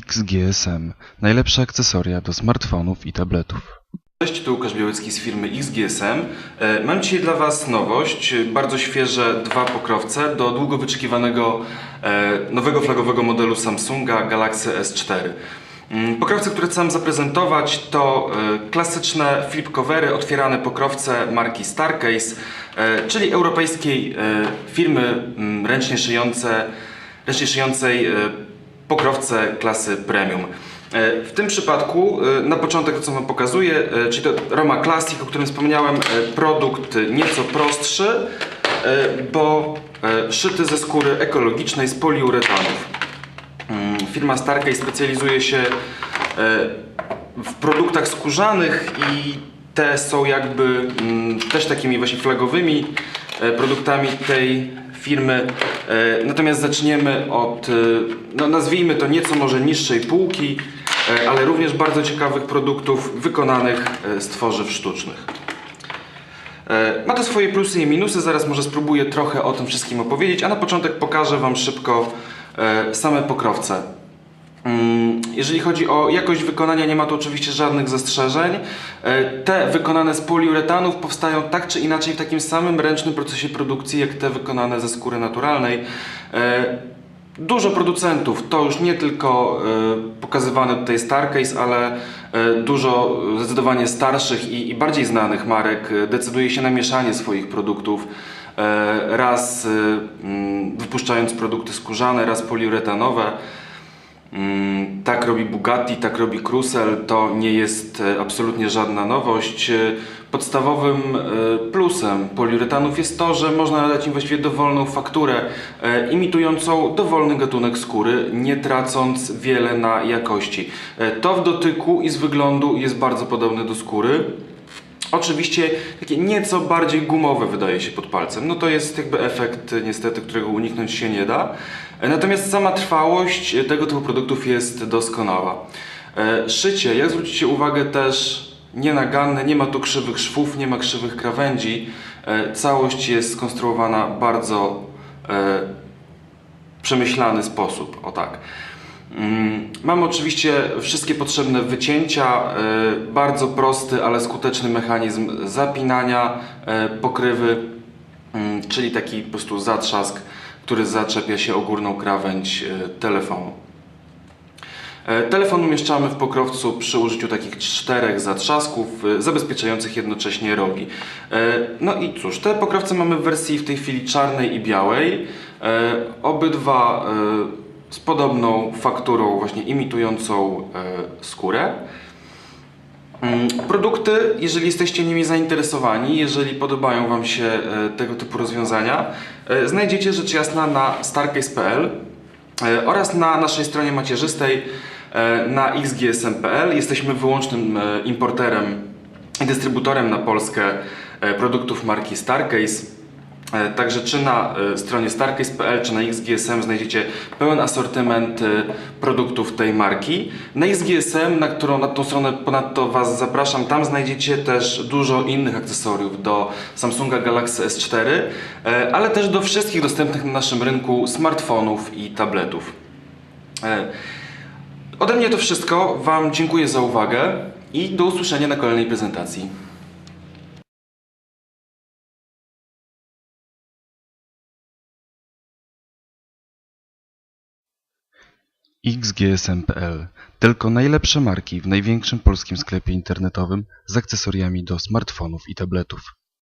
XGSM. Najlepsze akcesoria do smartfonów i tabletów. Cześć, tu Łukasz Białecki z firmy XGSM. E, Mam dzisiaj dla Was nowość, e, bardzo świeże dwa pokrowce do długo wyczekiwanego e, nowego flagowego modelu Samsunga Galaxy S4. Mm, Pokrowce, które chcę zaprezentować to klasyczne flip covery, otwierane pokrowce marki Starcase, czyli europejskiej firmy mm, ręcznie szyjące, ręcznie szyjącej pokrowce klasy premium. E, W tym przypadku e, na początek to co Wam pokazuję, e, czyli to Roma Classic, o którym wspomniałem, produkt nieco prostszy, bo szyty ze skóry ekologicznej z poliuretanów. Mm, Firma Starkey specjalizuje się w produktach skórzanych i te są jakby mm, też takimi właśnie flagowymi produktami tej firmy. E, Natomiast zaczniemy od, e, no nazwijmy to nieco może niższej półki, e, ale również bardzo ciekawych produktów wykonanych z tworzyw sztucznych. Ma to swoje plusy i minusy, zaraz może spróbuję trochę o tym wszystkim opowiedzieć, a na początek pokażę Wam szybko same pokrowce. Mm, Jeżeli chodzi o jakość wykonania, nie ma tu oczywiście żadnych zastrzeżeń. E, Te wykonane z poliuretanów powstają tak czy inaczej w takim samym ręcznym procesie produkcji, jak te wykonane ze skóry naturalnej. E, Dużo producentów, to już nie tylko e, pokazywane tutaj Starcase, ale dużo zdecydowanie starszych i, bardziej znanych marek decyduje się na mieszanie swoich produktów. Raz mm, wypuszczając produkty skórzane, raz poliuretanowe. Mm, Tak robi Bugatti, tak robi Cruzel. To nie jest e, absolutnie żadna nowość. E, Podstawowym e, plusem poliuretanów jest to, że można nadać im właściwie dowolną fakturę imitującą dowolny gatunek skóry, nie tracąc wiele na jakości. To w dotyku i z wyglądu jest bardzo podobne do skóry. Oczywiście takie nieco bardziej gumowe wydaje się pod palcem. No to jest jakby efekt e, niestety, którego uniknąć się nie da. E, Natomiast sama trwałość e, tego typu produktów jest doskonała. E, Szycie, jak zwrócicie uwagę też nienaganne, nie ma tu krzywych szwów, nie ma krzywych krawędzi. E, Całość jest skonstruowana bardzo przemyślany sposób, o tak. Mm, Mamy oczywiście wszystkie potrzebne wycięcia, e, bardzo prosty, ale skuteczny mechanizm zapinania e, pokrywy, mm, czyli taki po prostu zatrzask, który zaczepia się o górną krawędź e, telefonu. Telefon umieszczamy w pokrowcu przy użyciu takich czterech zatrzasków zabezpieczających jednocześnie rogi. No i cóż, te pokrowce mamy w wersji w tej chwili czarnej i białej. Obydwa z podobną fakturą właśnie imitującą e, skórę. Mm, Produkty, jeżeli jesteście nimi zainteresowani, jeżeli podobają Wam się e, tego typu rozwiązania, e, znajdziecie rzecz jasna na starcase.pl oraz na naszej stronie macierzystej na xgsm.pl. Jesteśmy wyłącznym importerem i dystrybutorem na Polskę produktów marki Starcase. E, Także czy na e, stronie starcase.pl, czy na XGSM znajdziecie pełen asortyment e, produktów tej marki. Na XGSM, na którą na tą stronę ponadto Was zapraszam, tam znajdziecie też dużo innych akcesoriów do Samsunga Galaxy S4, e, ale też do wszystkich dostępnych na naszym rynku smartfonów i tabletów. Ode mnie to wszystko. Wam dziękuję za uwagę i do usłyszenia na kolejnej prezentacji. XGSM.pl. Tylko najlepsze marki w największym polskim sklepie internetowym z akcesoriami do smartfonów i tabletów.